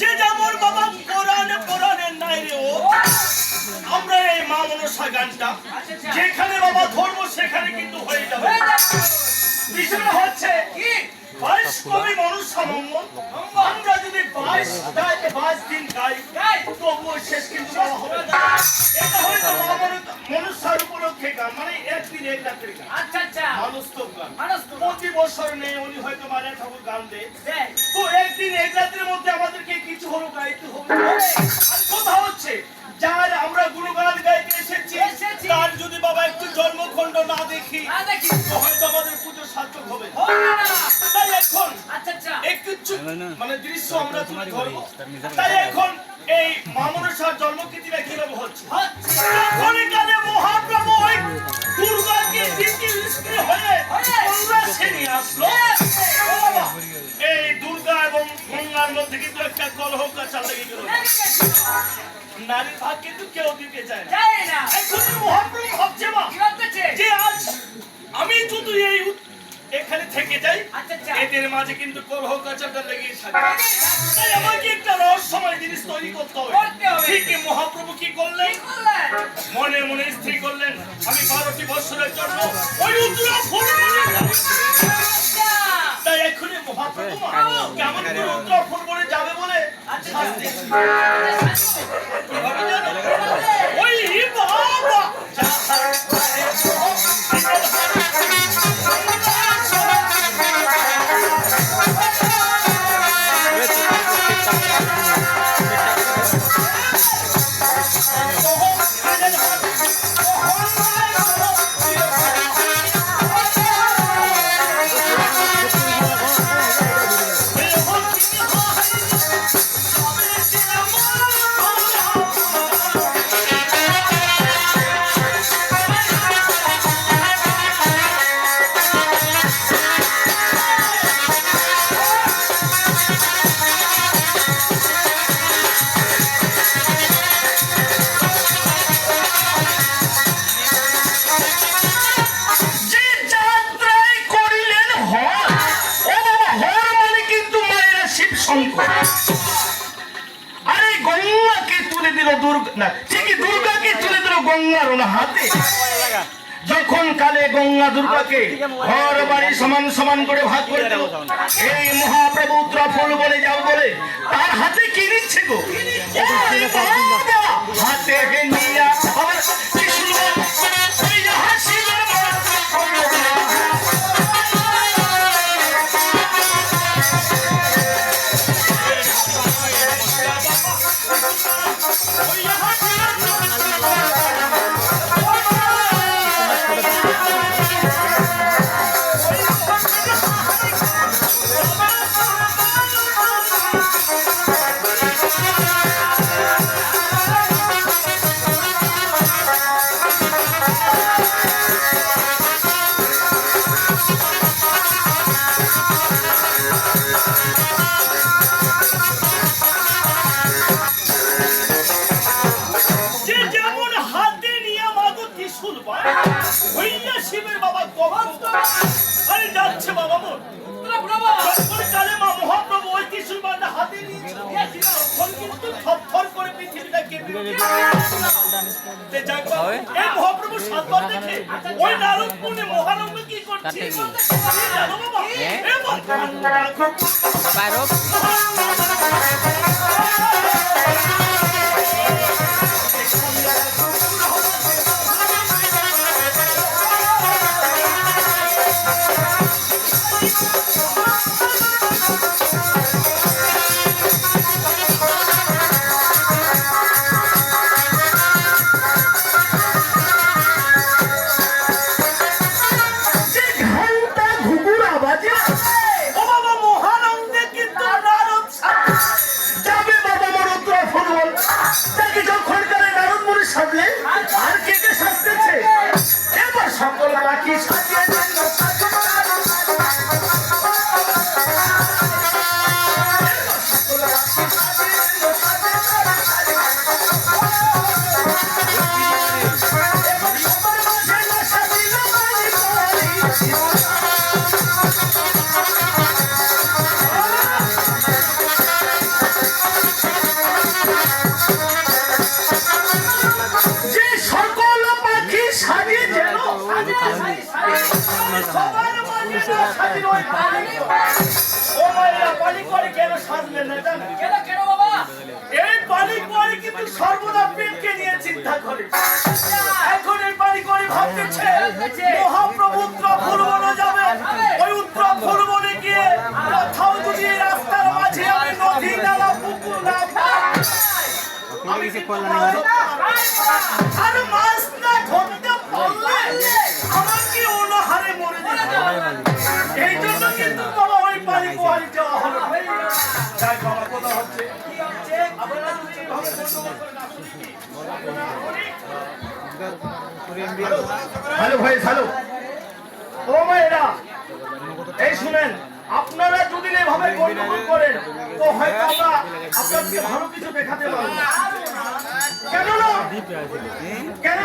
যে যেমন যেখানে বাবা ধর্ম সেখানে কিন্তু হয়ে যাবে। বিষয় হচ্ছে কি? মানুষ আমরা যদি বাইশ গাইতে দিন গাই, তবুও শেষ কিন্তু এটা হয়তো মনুষ্যার উপলক্ষে গান মানে একদিন এক রাত্রি গান আচ্ছা আচ্ছা। মানুষ গান। মানুষ প্রতি বছর নেই উনি হয়তো মারা ঠাকুর গান দেয়। দেয়। তো একদিন এক রাত্রের মধ্যে আমাদেরকে কিছু হলো গাইতে হবে আর কথা হচ্ছে যার আমরা গুণগান গাইতে এসেছি এসেছি। তার যদি বাবা একটু জন্মখণ্ড না দেখি তো হয়তো আমাদের পুজো সার্থক হবে। না। হবে না। তাই এখন আচ্ছা আচ্ছা। একটু মানে দৃশ্য আমরা তুলে ধরবো। তাই এখন এই মামনসার জন্মকৃতিটা কীভাবে হচ্ছে? গঙ্গার মধ্যে কিন্তু একটা কলহ কাঁচা লেগে গেল নারীর ভাগ কিন্তু কেউ দিতে চায় না। এখন মহাপ্রভু ভাবছে মা। যে আজ আমি যদি এই এখানে থেকে যাই আচ্ছা, আচ্ছা। এদের মাঝে কিন্তু কলহ কাঁচাটা লেগেই থাকে তাই আমাকে একটা রহস্যময় জিনিস তৈরি করতে হবে। ঠিকই মহাপ্রভু কি করলেন? মনে মনে স্থির করলেন আমি বারোটি বছরের জন্য ওই উত্তরা কেমন করে উত্তর ফুল বলে যাবে বলে? আচ্ছা, দিল দুর্গা না ঠিকই দুর্গাকে তুলে দিল গঙ্গার হাতে? যখন কালে গঙ্গা দুর্গাকে ঘর বাড়ি সমান সমান করে ভাগ করে দিল এই মহাপ্রভু ত্রফল বলে যাও বলে তার হাতে কি নিচ্ছে গো? শিবের বাবা কখন আরে যাচ্ছে বাবা মোর কালে মা মহাপ্রভু ওই ত্রিশূল বান্ধা হাতে নিয়েছিল কিন্তু থরথর করে পৃথিবীটা কেঁপে উঠেছিল। যে যাক বাবা, এই মহাপ্রভু সাতবার দেখে ওই নারদ মহানন্দ কি করছে? তাকে যখন করে নারদ মুনি সাজলেন আর কে কে সাজতেছে এবার সকল বাকি সাজিয়ে এই পালিক করে কিন্তু সর্বদা প্রেমকে নিয়ে চিন্তা করে এখন এই পালিক করে ভাবতেছে মহাপ্রভু উত্তর ফুলবনে যাবে ওই উত্তর ফুলবনে গিয়ে কোথাও যদি রাস্তার মাঝে। আমি নদী নালা পুকুর না। আমি আর মাছ না ধরতে হ্যালো ভাই, হ্যালো। ও মায়েরা, এই শুনেন, আপনারা যদি এভাবে গন্ডগোল করেন, তো হয়তো আমরা আপনাদেরকে ভালো কিছু দেখাতে পারব। কেন কেন